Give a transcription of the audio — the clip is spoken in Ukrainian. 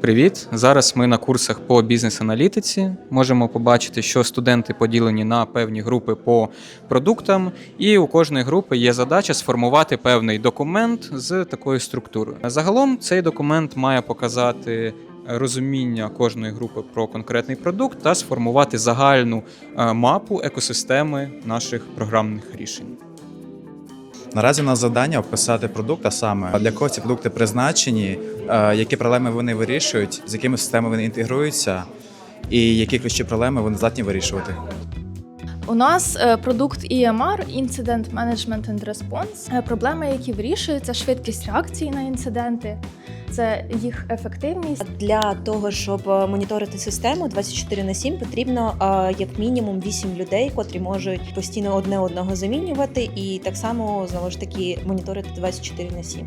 Привіт! Зараз ми на курсах по бізнес-аналітиці. Можемо побачити, що студенти поділені на певні групи по продуктам, і у кожної групи є задача сформувати певний документ з такою структурою. Загалом цей документ має показати розуміння кожної групи про конкретний продукт та сформувати загальну е, мапу екосистеми наших програмних рішень. Наразі у нас завдання описати продукт, а саме для кого ці продукти призначені, е, які проблеми вони вирішують, з якими системами вони інтегруються, і які ключові проблеми вони здатні вирішувати. У нас е, продукт EMR – Incident Management and Response. Е, Проблеми, які вирішуються, швидкість реакції на інциденти, це їх ефективність. Для того, щоб е, моніторити систему 24 на 7, потрібно як мінімум 8 людей, котрі можуть постійно одне одного замінювати, і так само знову ж таки моніторити 24 на 7.